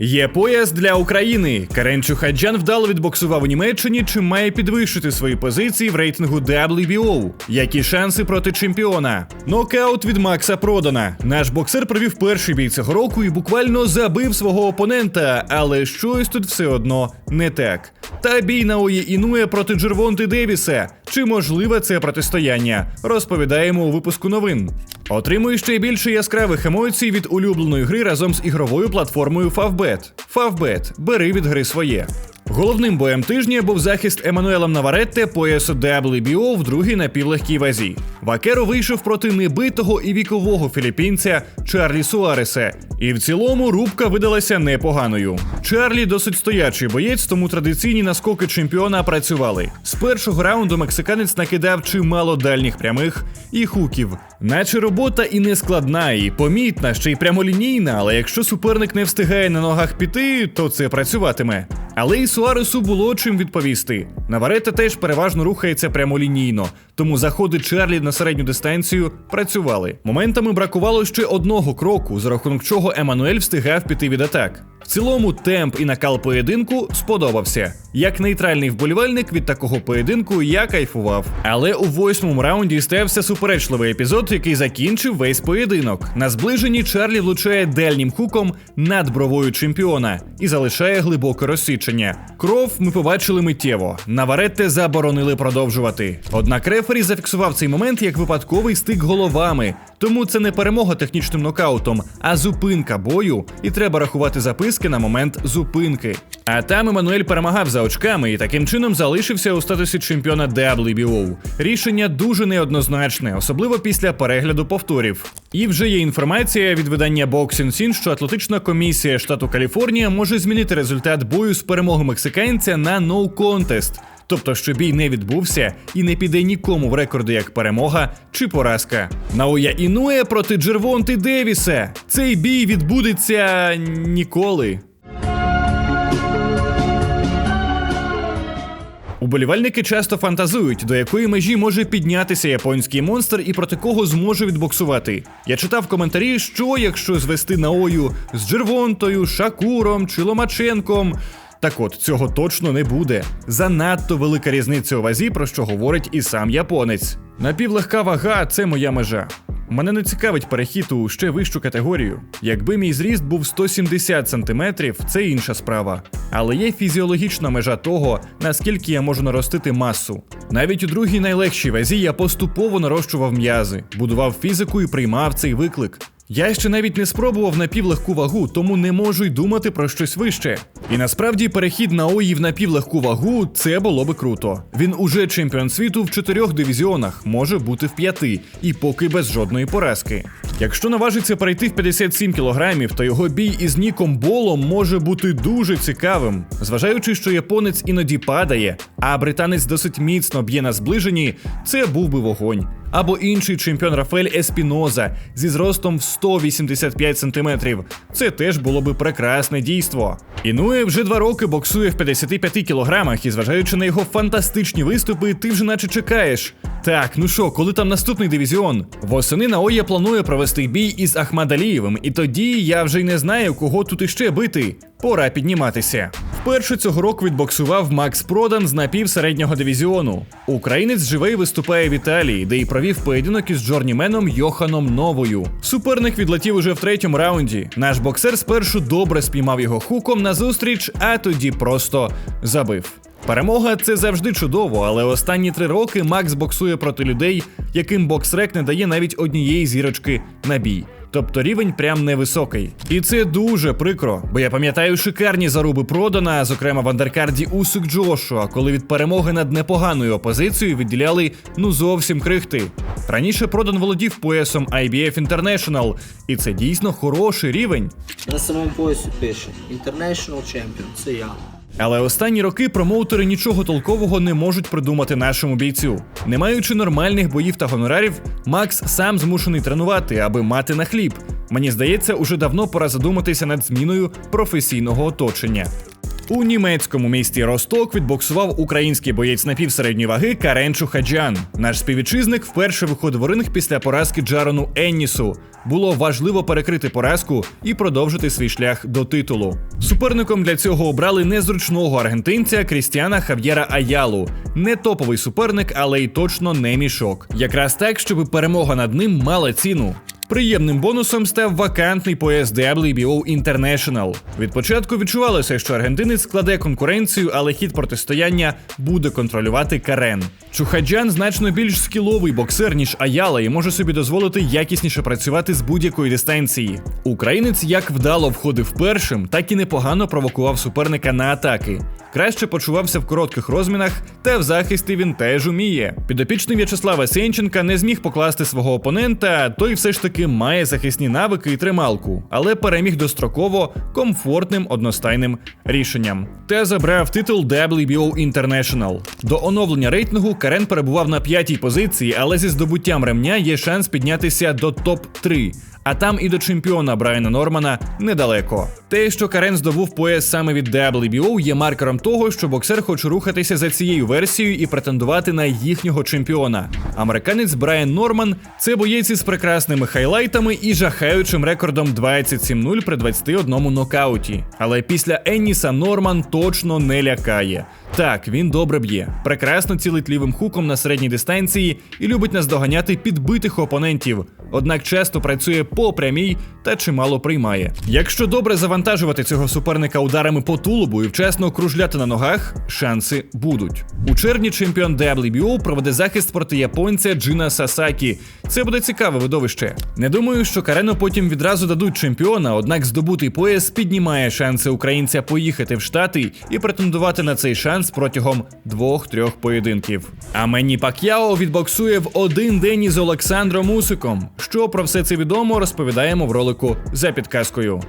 Є пояс для України. Карен Чухаджан вдало відбоксував у Німеччині, чим має підвищити свої позиції в рейтингу WBO. Які шанси проти чемпіона? Нокаут від Макса Продана. Наш боксер провів перший бій цього року і буквально забив свого опонента, але щось тут все одно не так. Та бій Наої Інує проти Джервонти Девіса. Чи можливе це протистояння? Розповідаємо у випуску новин. Отримуй ще більше яскравих емоцій від улюбленої гри разом з ігровою платформою Favbet. Favbet. бери від гри своє. Головним боєм тижня був захист Еммануелем Наваретте поясу WBO в другій напівлегкій вазі. Вакеро вийшов проти небитого і вікового філіппінця Чарлі Суареса. І в цілому рубка видалася непоганою. Чарлі досить стоячий боєць, тому традиційні наскоки чемпіона працювали. З першого раунду мексиканець накидав чимало дальніх прямих і хуків. Наче робота і не складна, і помітна, ще й прямолінійна, але якщо суперник не встигає на ногах піти, то це працюватиме. Але і Суаресу було чим відповісти. Наварета теж переважно рухається прямолінійно, тому заходи Чарлі на середню дистанцію працювали. Моментами бракувало ще одного кроку, за рахунок чого Еммануель встигав піти від атак. Цілому темп і накал поєдинку сподобався. Як нейтральний вболівальник від такого поєдинку я кайфував. Але у восьмому раунді стався суперечливий епізод, який закінчив весь поєдинок. На зближенні Чарлі влучає дальнім хуком над бровою чемпіона і залишає глибоке розсічення. Кров ми побачили миттєво. Наваретте заборонили продовжувати. Однак рефері зафіксував цей момент як випадковий стик головами. Тому це не перемога технічним нокаутом, а зупинка бою, і треба рахувати записки на момент зупинки. А там Еммануель перемагав за очками і таким чином залишився у статусі чемпіона WBO. Рішення дуже неоднозначне, особливо після перегляду повторів. І вже є інформація від видання Boxing Scene, що атлетична комісія штату Каліфорнія може змінити результат бою з перемоги мексиканця на contest. Тобто, що бій не відбувся і не піде нікому в рекорди як перемога чи поразка. Наоя Інуе проти Джервонти Девіса. Цей бій відбудеться ніколи. Уболівальники часто фантазують, до якої межі може піднятися японський монстр і проти кого зможе відбоксувати. Я читав коментарі, що якщо звести Наою з Джервонтою, Шакуром чи Ломаченком. Так от цього точно не буде. Занадто велика різниця у вазі, про що говорить і сам японець. Напівлегка вага це моя межа. Мене не цікавить перехід у ще вищу категорію. Якби мій зріст був 170 сантиметрів, це інша справа. Але є фізіологічна межа того, наскільки я можу наростити масу. Навіть у другій найлегшій вазі я поступово нарощував м'язи, будував фізику і приймав цей виклик. Я ще навіть не спробував напівлегку вагу, тому не можу й думати про щось вище. І насправді перехід на ОІ в напівлегку вагу це було би круто. Він уже чемпіон світу в чотирьох дивізіонах, може бути в п'яти, і поки без жодної поразки. Якщо наважиться перейти в 57 кілограмів, то його бій із Ніком Болом може бути дуже цікавим, зважаючи, що японець іноді падає, а британець досить міцно б'є на зближенні, це був би вогонь. Або інший чемпіон Рафаель Еспіноза зі зростом в 185 сантиметрів. Це теж було би прекрасне дійство. Інує вже два роки боксує в 55 кілограмах, і зважаючи на його фантастичні виступи, ти вже наче чекаєш. Так, ну що, коли там наступний дивізіон? Восени Наоя планує провести бій із Ахмадалієвим, і тоді я вже й не знаю, кого тут іще бити. Пора підніматися. Вперше цього року відбоксував Макс Продан з напівсереднього дивізіону. Українець живий виступає в Італії, де й провів поєдинок із джорніменом Йоханом Новою. Суперник відлетів уже в третьому раунді. Наш боксер спершу добре спіймав його хуком на зустріч, а тоді просто забив. Перемога це завжди чудово, але останні три роки Макс боксує проти людей, яким боксрек не дає навіть однієї зірочки на бій. Тобто рівень прям невисокий. І це дуже прикро, бо я пам'ятаю шикарні заруби продана, зокрема в андеркарді Усик Джошуа, коли від перемоги над непоганою опозицією відділяли ну зовсім крихти. Раніше продан володів поясом IBF International, і це дійсно хороший рівень. На самому поясі пише International Champion, це я. Але останні роки промоутери нічого толкового не можуть придумати нашому бійцю. Не маючи нормальних боїв та гонорарів, Макс сам змушений тренувати, аби мати на хліб. Мені здається, уже давно пора задуматися над зміною професійного оточення. У німецькому місті Росток відбоксував український боєць напівсередньої ваги Карен Чухаджан. Наш співвітчизник вперше виходив у ринг після поразки Джарону Еннісу. Було важливо перекрити поразку і продовжити свій шлях до титулу. Суперником для цього обрали незручного аргентинця Крістіана Хав'єра Аялу. Не топовий суперник, але й точно не мішок. Якраз так, щоб перемога над ним мала ціну. Приємним бонусом став вакантний пояс WBO International. Від початку відчувалося, що аргентинець складе конкуренцію, але хід протистояння буде контролювати Карен. Чухаджан значно більш скіловий боксер, ніж Аяла, і може собі дозволити якісніше працювати з будь-якої дистанції. Українець як вдало входив першим, так і непогано провокував суперника на атаки. Краще почувався в коротких розмінах, та в захисті він теж уміє. Підопічний В'ячеслава Сенченка не зміг покласти свого опонента, той все ж таки має захисні навики і трималку, але переміг достроково комфортним одностайним рішенням. Та забрав титул WBO International. До оновлення рейтингу Карен перебував на п'ятій позиції, але зі здобуттям ремня є шанс піднятися до топ-3. А там і до чемпіона Брайана Нормана недалеко. Те, що Карен здобув пояс саме від WBO, є маркером того, що боксер хоче рухатися за цією версією і претендувати на їхнього чемпіона. Американець Брайан Норман це боєць із прекрасними хайлайтами і жахаючим рекордом 27-0 при 21 нокауті. Але після Енніса Норман точно не лякає. Так, він добре б'є, прекрасно цілить лівим хуком на середній дистанції і любить наздоганяти підбитих опонентів. Однак часто працює по прямій та чимало приймає. Якщо добре завантажувати цього суперника ударами по тулубу і вчасно кружляти на ногах, шанси будуть. У червні чемпіон WBO проведе захист проти японця Джина Сасакі. Це буде цікаве видовище. Не думаю, що Карену потім відразу дадуть чемпіона, однак здобутий пояс піднімає шанси українця поїхати в Штати і претендувати на цей шанс протягом двох-трьох поєдинків. А Мені Пак'яо відбоксує в один день із Олександром Усиком. Що про все це відомо, розповідаємо в ролику за підказкою.